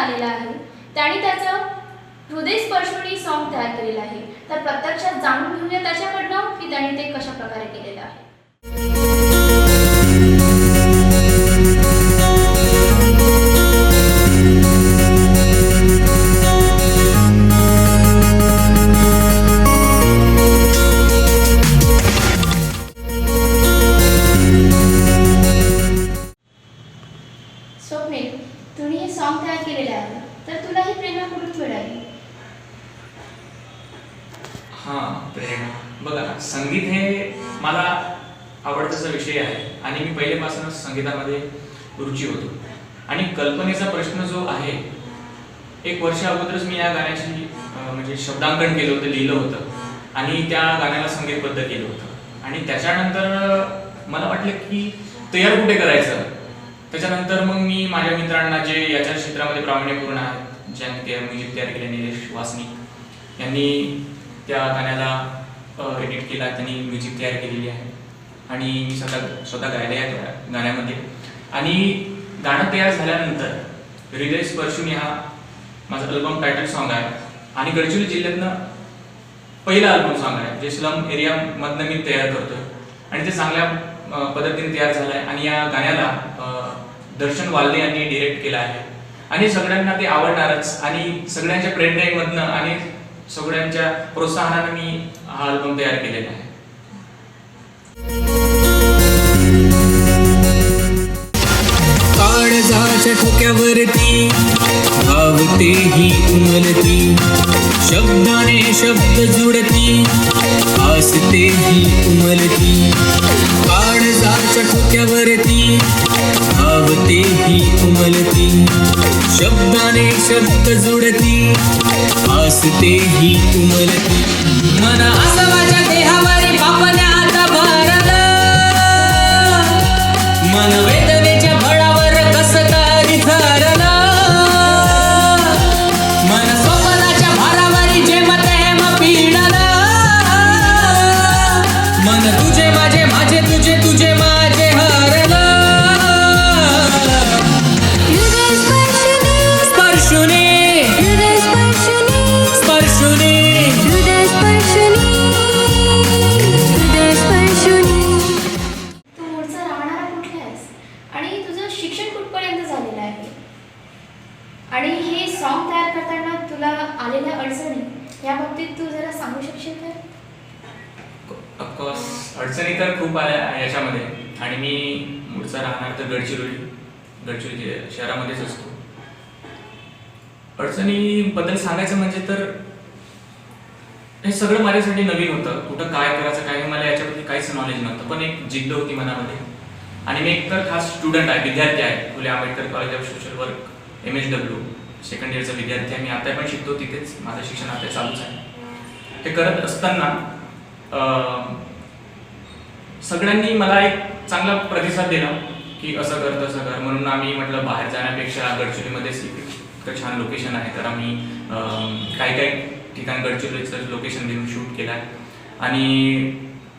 आलेला आहे. त्याने त्याचं हृदयस्पर्शनी सॉन्ग तयार केलेलं आहे. तर प्रत्यक्षात जाणून घेऊया त्याच्याकडनं की त्याने ते कशा प्रकारे केलेलं आहे. संगीतामध्ये रुची होतो. आणि कल्पनेचा प्रश्न जो आहे एक वर्ष अगोदरच मी या गाण्याची म्हणजे शब्दांकन केलं होतं लिहिलं होतं. आणि त्या गाण्याला संगीतबद्ध केलं होतं. आणि त्याच्यानंतर मला वाटलं की तयार कुठे करायचं? त्याच्यानंतर मग मी माझ्या मित्रांना जे याच्या क्षेत्रामध्ये प्रावीण्यपूर्ण आहेत ज्यांनी ते म्युझिक तयार केले निलेश वासनिक यांनी त्या गाण्याला एडिट केला त्यांनी म्युझिक तयार केलेली आहे. आणि मी स्वतः स्वतः गायले आहे गाण्यामध्ये. आणि गाणं तयार झाल्यानंतर हृदय स्पर्शुनी हा माझा अल्बम टायटल सॉन्ग आहे. आणि गडचिरोली जिल्ह्यातनं पहिला अल्बम सॉन्ग आहे जे स्लम एरियामधनं मी तयार करतोय. आणि ते चांगल्या पद्धतीने तयार झालं आहे आणि या गाण्याला दर्शन वाल्ले यांनी डिरेक्ट केलं आहे. आणि सगळ्यांना ते आवडणारच. आणि सगळ्यांच्या प्रेरणेमधनं आणि सगळ्यांच्या प्रोत्साहनानं मी हा अल्बम तयार केलेला आहे. काळजाच्या ठोक्यावरती धावते ही उमलती. शब्दाने शब्द जुडती हसते ही उमलती. काळजाच्या ठोक्यावरती धावते ही उमलती. शब्दाने शब्द जुडती हसते ही उमलती. मन हे सॉन्ग तयार करताना तुला आलेल्या अडचणी या बाबतीत तू जरा सांगू शकशील तर ऑफकोर्स अडचणी तर खूप आल्या याच्यामध्ये. आणि मी मूळचा राहणार तर गडचिरोली. गडचिरोली शहरामध्येच असतो. अडचणीबद्दल सांगायचं म्हणजे तर हे सगळं माझ्यासाठी नवीन होतं. कुठं काय करायचं काय मला याच्याबद्दल काहीच नॉलेज नव्हतं. पण एक जिद्द होती मनामध्ये. आणि मी एक तर खास स्टुडंट आहे विद्यार्थी आहे. Phule Ambedkar college of social work M H W second इयरचा विद्यार्थी आहे. मी आता पण शिकतो तिथेच. माझं शिक्षण आता चालूच आहे. हे करत असताना सगळ्यांनी मला एक चांगला प्रतिसाद दिला की असं कर तसं कर. म्हणून आम्ही म्हटलं बाहेर जाण्यापेक्षा गडचिरोलीमध्येच इतकं छान लोकेशन आहे. तर आम्ही काही काही ठिकाण गडचिरोलीचं लोकेशन देऊन शूट केलं आहे. आणि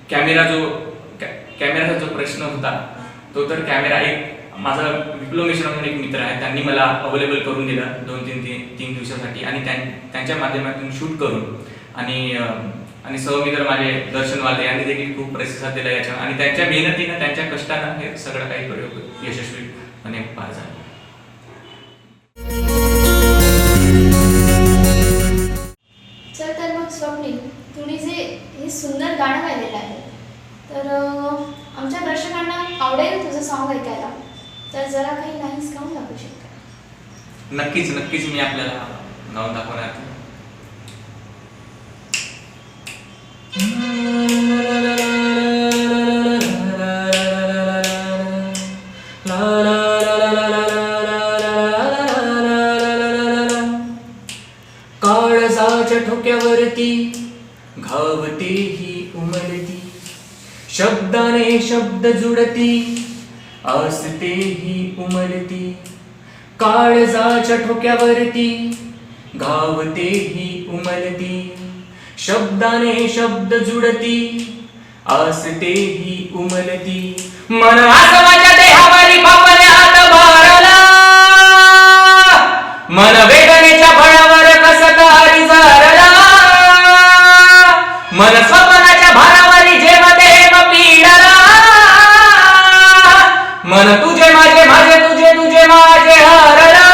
कॅमेरा जो कॅ- कॅमेराचा जो प्रश्न होता तो तर कॅमेरा एक माझा विप्लव मिश्रा म्हणून एक मित्र आहे त्यांनी मला अवेलेबल करून दिला दोन तीन तीन तीन दिवसासाठी आणि त्यां त्यांच्या माध्यमातून शूट करून. आणि आणि सहमित्र माझे दर्शन वाले यांनी देखील खूप प्रतिसाद दिला याच्या आणि त्यांच्या मेहनतीनं त्यांच्या कष्टानं हे सगळं काही प्रयोग यशस्वीपणे पार झालं. मग स्वप्नील तुम्ही जे हे सुंदर गाणं गायलेलं आहे तर आमच्या दर्शकांना आवडेल तुझं सॉन्ग ऐकायला. तर जरा काही लाईन्स गाऊन दाखवू शकता नक्कीच नक्कीच मी आपल्याला गाऊन दाखवणार. काळजाच्या ठोक्यावरती घावते ही उमलती. शब्दाने शब्द जुडती आसते ही उमलती. काळजाच्या ठोक्यावरती घावते ही उमलती. शब्दाने शब्द जुडती असते ही उमलती. मन असं माझ्या देहावरी बापाने हात भारला मन वेग मन तुझे माझे माझे तुझे तुझे माझे हरला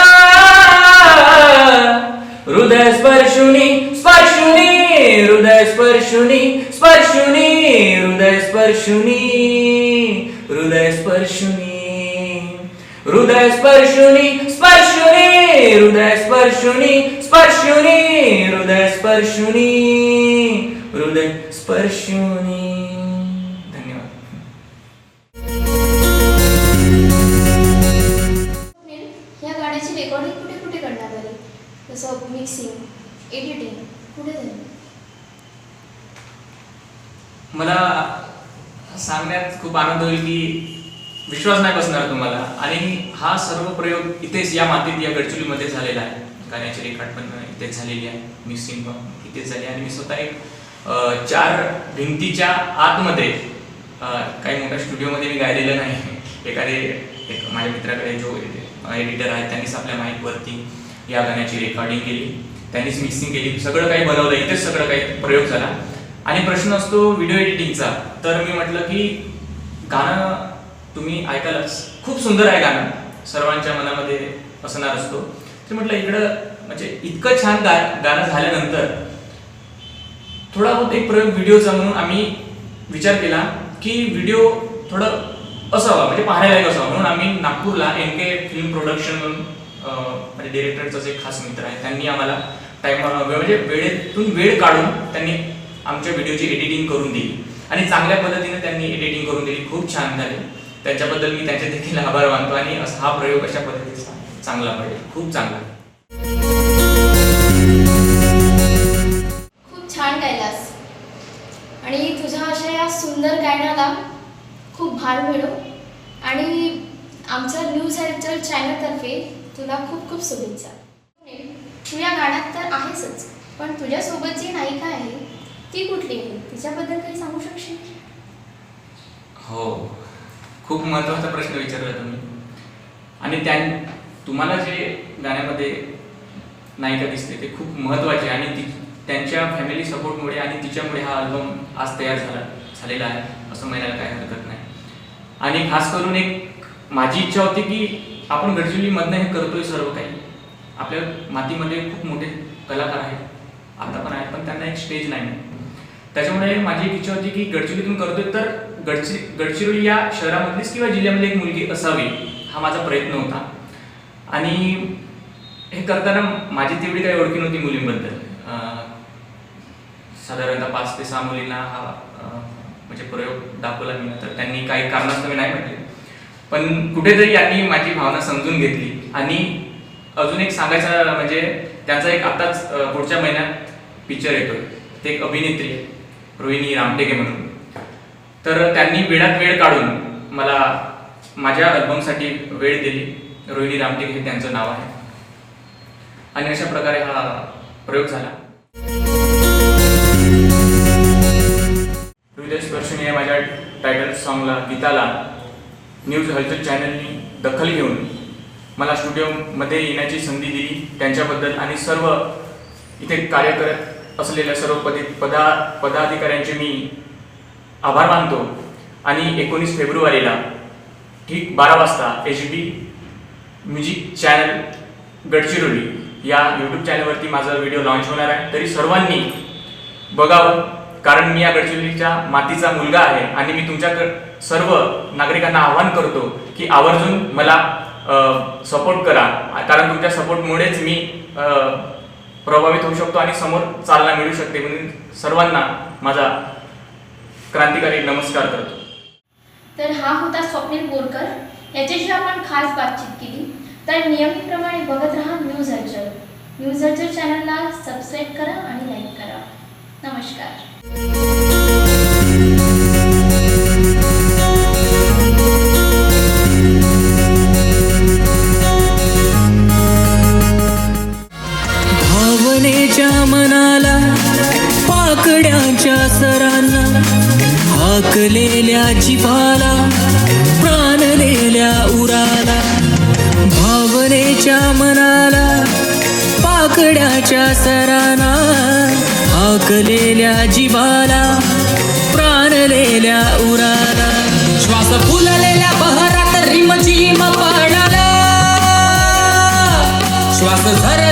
हृदय स्पर्शुनी स्पर्शुनी हृदय स्पर्शुनी स्पर्शुनी हृदय स्पर्शुनी हृदय स्पर्शुनी हृदय स्पर्शुनी स्पर्शुनी हृदय स्पर्शुनी स्पर्शुनी हृदय स्पर्शुनी हृदय स्पर्शुनी सब मिक्सिंग एडिटिंग कुठे झाली? मला सांगण्यात खूप आनंद होईल की विश्वास नाही बसणार तुम्हाला. आणि हा सर्व प्रयोग इथेच या मातीत या गडचुलीमध्ये झालेला आहे. गाण्याची रेखाट पण इथेच झालेली आहे. मिक्सिंग पण इथेच झाली आणि मी स्वतः एक चार भिंतीच्या आतमध्ये काही मोठ्या स्टुडिओमध्ये मी गायलेलं नाही. एखादे एक माझ्या मित्राकडे जो एडिटर आहे त्यांनीच आपल्या माईकवरती या गाण्याची रेकॉर्डिंग केली. त्यांनीच मिक्सिंग केली. सगळं काही बनवलं. इथेच सगळं काही प्रयोग झाला. आणि प्रश्न असतो व्हिडिओ एडिटिंगचा तर मी म्हटलं की गाणं तुम्ही ऐकायलाच खूप सुंदर आहे गाणं. सर्वांच्या मनामध्ये असणार असतो. तर म्हटलं इकडं म्हणजे इतकं छान गा गाणं झाल्यानंतर थोडा बहुत एक प्रयोग व्हिडिओचा म्हणून आम्ही विचार केला की व्हिडिओ थोडं असावा. म्हणजे पाहण्यालायक असावा. म्हणून आम्ही नागपूरला एम के फिल्म प्रोडक्शन म्हणून म्हणजे डिरेक्टरचा जे खास मित्र आहे त्यांनी आम्हाला टाइम म्हणजे वेळेतून वेळ काढून त्यांनी आमच्या व्हिडिओची एडिटिंग करून दिली. आणि चांगल्या पद्धतीने त्यांनी एडिटिंग करून दिली. खूप छान झाली. त्याच्याबद्दल मी त्यांचे देखील आभार मानतो आणि हा प्रयोग अशा पद्धतीचा चांगला पडेल. खूप चांगला. खूप छान गायलास आणि तुझ्या अशा या सुंदर गायनाला खूप भार मिळो. आणि आमचा न्यूज हॅल्चर चॅनलतर्फे तुला खूप खूप शुभेच्छा. तू या गाण्यात तर आहेसच पण तुझ्यासोबत जी नायिका आहे ती कुठली आहे? तिच्याबद्दल काही सांगू शकशील? हो. खूप महत्त्वाचा प्रश्न विचारला तुम्ही. आणि त्या तुम्हाला जे गाण्यामध्ये नायिका दिसते ते खूप महत्त्वाचे आणि ती त्यांच्या फॅमिली सपोर्टमुळे आणि तिच्यामुळे हा अल्बम आज तयार झाला झालेला आहे असं म्हणायला काही हरकत नाही. आणि खास करून एक माझी इच्छा होती की आपण गडचिरोलीमधनं हे करतोय सर्व काही. आपल्या मातीमध्ये खूप मोठे कलाकार आहेत. आता पण आहेत पण त्यांना एक स्टेज नाही. त्याच्यामुळे माझी एक इच्छा होती की गडचिरोलीतून करतोय तर गडचि गडचिरोली या शहरामधलीच किंवा जिल्ह्यामधली एक मुलगी असावी हा माझा प्रयत्न होता. आणि हे करताना माझी तेवढी काही ओळखी नव्हती मुलींबद्दल. साधारणतः पाच ते सहा मुलींना हा म्हणजे प्रयोग दाखवला मी. तर त्यांनी काही कारणास्तव नाही म्हटले. पण कुठेतरी यांनी माझी भावना समजून घेतली. आणि अजून एक सांगायचं म्हणजे त्यांचा एक आताच पुढच्या महिन्यात पिक्चर येतोय. ते एक अभिनेत्री आहे रोहिणी रामटेके म्हणून. तर त्यांनी वेळात वेळ काढून मला माझ्या अल्बमसाठी वेळ दिली. रोहिणी रामटेके हे त्यांचं नाव आहे. आणि अशा प्रकारे हा प्रयोग झाला. हृदय स्पर्शनी माझ्या टायटल सॉंगला गीताला. न्यूज हलचल चॅनलनी दखल घेऊन मला स्टुडिओमध्ये येण्याची संधी दिली. त्यांच्याबद्दल आणि सर्व इथे कार्य करत असलेल्या सर्व पदे पदा पदाधिकाऱ्यांचे मी आभार मानतो. आणि एकोणीस फेब्रुवारीला ठीक बारा वाजता H B music channel Gadchiroli या यूट्यूब चॅनलवरती माझा व्हिडिओ लॉन्च होणार आहे. तरी सर्वांनी बघावं. कारण मी या गडचिरोलीच्या मातीचा मुलगा आहे आणि मी तुमच्या सर्व नागरिकांना आवाहन करतो की आवर्जून मला सपोर्ट करा. कारण तुमच्या सपोर्टमुळेच मी प्रभावित होऊ शकतो आणि समोर चालना मिळू शकते म्हणून सर्वांना माझा क्रांतिकारी नमस्कार करतो. तर हा होता स्वप्नील बोरकर. याच्याशी आपण खास बातचीत केली. तर नियमितप्रमाणे बघत राहा न्यूज हर्चल न्यूज हर्चल चॅनलला सबस्क्राईब करा आणि लाईक करा. नमस्कार. भावनेच्या मनाला पाकड्यांच्या सरांना हा जिभाला प्राणलेल्या उराला. भावनेच्या मनाला पाकड्याच्या सरांना हाकलेल्या जीवाला प्राणलेल्या उराला. श्वास फुललेल्या बहरात रिमझिम पाडाला श्वास झर